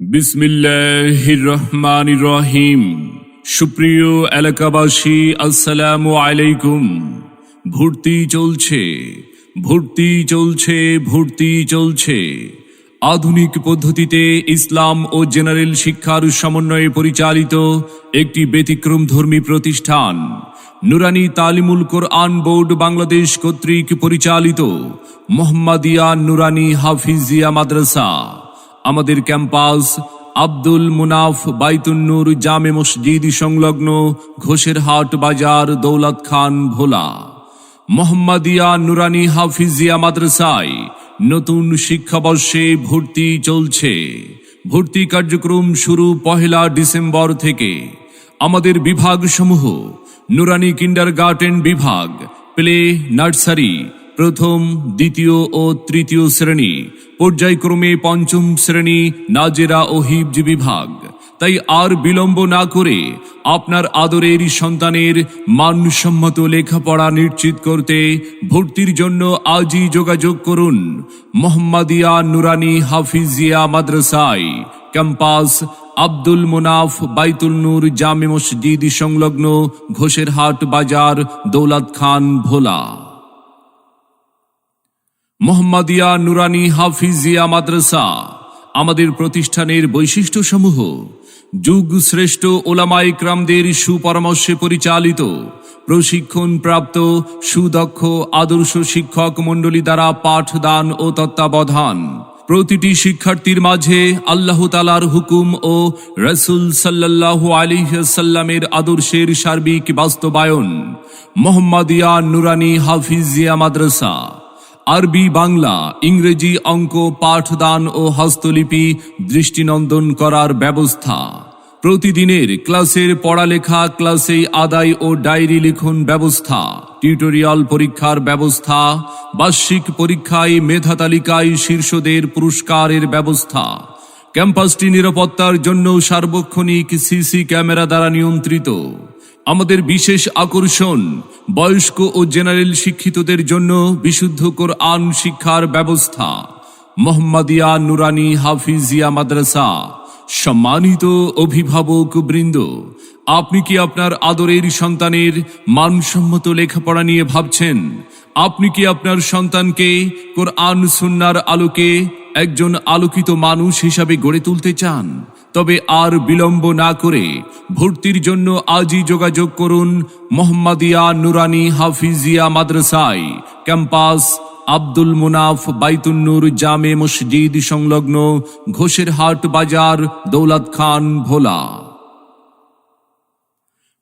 বিসমিল্লাহির রহমান রহিম সুপ্রিয় এলাকাবাসী, আসসালামু আলাইকুম। ভর্তি চলছে ভর্তি চলছে ভর্তি চলছে। আধুনিক পদ্ধতিতে ইসলাম ও জেনারেল শিক্ষার সমন্বয়ে পরিচালিত একটি ব্যতিক্রমধর্মী প্রতিষ্ঠান, নুরানি তালিমুল কোরআন বোর্ড বাংলাদেশ কর্তৃক পরিচালিত মোহাম্মদিয়া নুরানি হাফিজিয়া মাদ্রাসা। আমাদের ক্যাম্পাস, আব্দুল মুনাফ বাইতুন্নুর জামে মসজিদ সংলগ্ন ঘোষেরহাট বাজার দৌলত খান ভোলা। মোহাম্মদিয়া নুরানি হাফিজিয়া মাদ্রাসায় নতুন শিক্ষাবর্ষে ভর্তি চলছে। ভর্তি কার্যক্রম শুরু পহেলা ডিসেম্বর থেকে। আমাদের বিভাগসমূহ নুরানি কিন্ডার গার্ডেন বিভাগ, প্লে, নার্সারি, প্রথম, দ্বিতীয় ও তৃতীয় শ্রেণি পর্যায়ক্রমে পঞ্চম শ্রেণি নাজেরা ও হিবজি বিভাগ। তাই আর বিলম্ব না করে আপনার আদরের সন্তানের মানসম্মত লেখাপড়া নিশ্চিত করতে ভর্তির জন্য আজই যোগাযোগ করুন মোহাম্মদিয়া নুরানি হাফিজিয়া মাদ্রাসায়। ক্যাম্পাস আব্দুল মুনাফ বাইতুল নূর জামে মসজিদ সংলগ্ন ঘোষেরহাট বাজার দৌলত খান ভোলা। মোহাম্মদিয়া নুরানি হাফিজিয়া মাদ্রাসা, আমাদের প্রতিষ্ঠানের বৈশিষ্ট্যসমূহ, যুগ শ্রেষ্ঠ ক্রামদের সুপরামর্শে পরিচালিত, প্রশিক্ষণ প্রাপ্ত, সুদক্ষ আদর্শ শিক্ষক মণ্ডলী দ্বারা পাঠদান ও তত্ত্বাবধান। প্রতিটি শিক্ষার্থীর মাঝে আল্লাহ তালার হুকুম ও রসুল সাল্লাহ আলিহাসাল্লামের আদর্শের সার্বিক বাস্তবায়ন। মোহাম্মদিয়া নুরানি হাফিজিয়া মাদ্রাসা। আরবি বাংলা, ইংরেজি অঙ্ক, পাঠদান ও হস্তলিপি দৃষ্টিনন্দন করার ব্যবস্থা। প্রতিদিনের ক্লাসের পড়ালেখা ক্লাসে আদায় ও ডায়েরি লিখন ব্যবস্থা। টিউটোরিয়াল পরীক্ষার ব্যবস্থা, বার্ষিক পরীক্ষায় মেধা তালিকায় শীর্ষদের পুরস্কারের ব্যবস্থা। ক্যাম্পাসটি নিরাপত্তার জন্য সার্বক্ষণিক সিসি ক্যামেরা দ্বারা নিয়ন্ত্রিত। আমাদের বিশেষ আকর্ষণ বয়স্ক ও জেনারেল শিক্ষিতদের জন্য বিশুদ্ধ কোরআন শিক্ষার ব্যবস্থা। মোহাম্মদিয়া নুরানি হাফিজিয়া মাদ্রাসা। সম্মানিত অভিভাবক বৃন্দ, আপনি কি আপনার আদরের সন্তানের মানসম্মত লেখাপড়া নিয়ে ভাবছেন? আপনি কি আপনার সন্তানকে কোরআন সুন্নার আলোকে একজন আলোকিত মানুষ হিসাবে গড়ে তুলতে চান? তবে আর বিলম্ব না করে ভর্তির জন্য আজই যোগাযোগ করুন মোহাম্মদিয়া নুরানি হাফিজিয়া মাদ্রাসায়, ক্যাম্পাস আব্দুল মুনাফ বাইতুন্নুর জামে মসজিদ সংলগ্ন ঘোষেরহাট বাজার দৌলত খান ভোলা।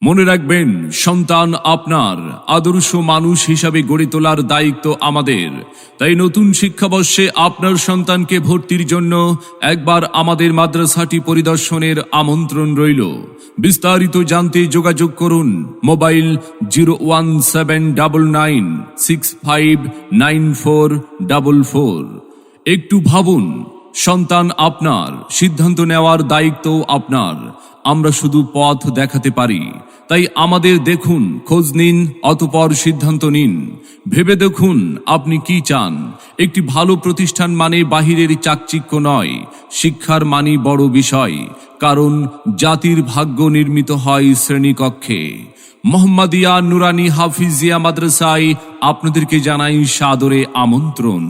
মনে রাখবেন, সন্তান আপনার, আদর্শ মানুষ হিসাবে গড়ে তোলার দায়িত্ব আমাদের। তাই নতুন শিক্ষাবর্ষে আপনার সন্তানকে ভর্তির জন্য একবার আমাদের মাদ্রাসাটি পরিদর্শনের আমন্ত্রণ রইল। বিস্তারিত জানতে যোগাযোগ করুন, mobile zero one seven double nine, six five nine four double four. একটু ভাবুন, সন্তান আপনার, সিদ্ধান্ত নেওয়ার দায়িত্ব আপনার। আমরা শুধু পথ দেখাতে পারি। তাই আমাদের দেখুন, খোঁজ নিন, অতপর সিদ্ধান্ত নিন। ভেবে দেখুন আপনি কি চান। একটি ভালো প্রতিষ্ঠান মানে বাহিরের চাকচিক্য নয়, শিক্ষার মানি বড় বিষয়, কারণ জাতির ভাগ্য নির্মিত হয় শ্রেণীকক্ষে। মোহাম্মদিয়া নুরানি হাফিজিয়া মাদ্রাসায় আপনাদেরকে জানাই সাদরে আমন্ত্রণ।